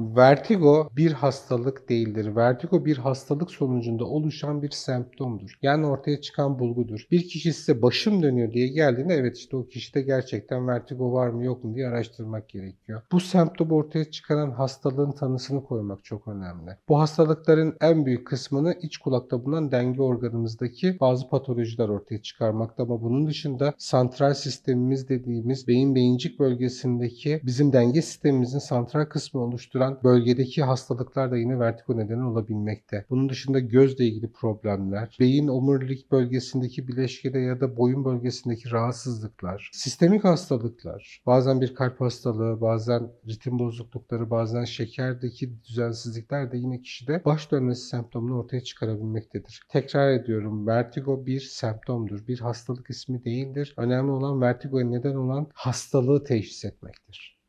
Vertigo bir hastalık değildir. Vertigo bir hastalık sonucunda oluşan bir semptomdur. Yani ortaya çıkan bulgudur. Bir kişi size başım dönüyor diye geldiğinde evet işte o kişide gerçekten vertigo var mı yok mu diye araştırmak gerekiyor. Bu semptomu ortaya çıkaran hastalığın tanısını koymak çok önemli. Bu hastalıkların en büyük kısmını iç kulakta bulunan denge organımızdaki bazı patolojiler ortaya çıkarmakta ama bunun dışında santral sistemimiz dediğimiz beyin beyincik bölgesindeki bizim denge sistemimizin santral kısmı oluşturan bölgedeki hastalıklar da yine vertigo nedeni olabilmekte. Bunun dışında gözle ilgili problemler, beyin omurilik bölgesindeki bileşkede ya da boyun bölgesindeki rahatsızlıklar, sistemik hastalıklar, bazen bir kalp hastalığı, bazen ritim bozuklukları, bazen şekerdeki düzensizlikler de yine kişide baş dönmesi semptomunu ortaya çıkarabilmektedir. Tekrar ediyorum, vertigo bir semptomdur, bir hastalık ismi değildir. Önemli olan vertigoya neden olan hastalığı teşhis etmektir.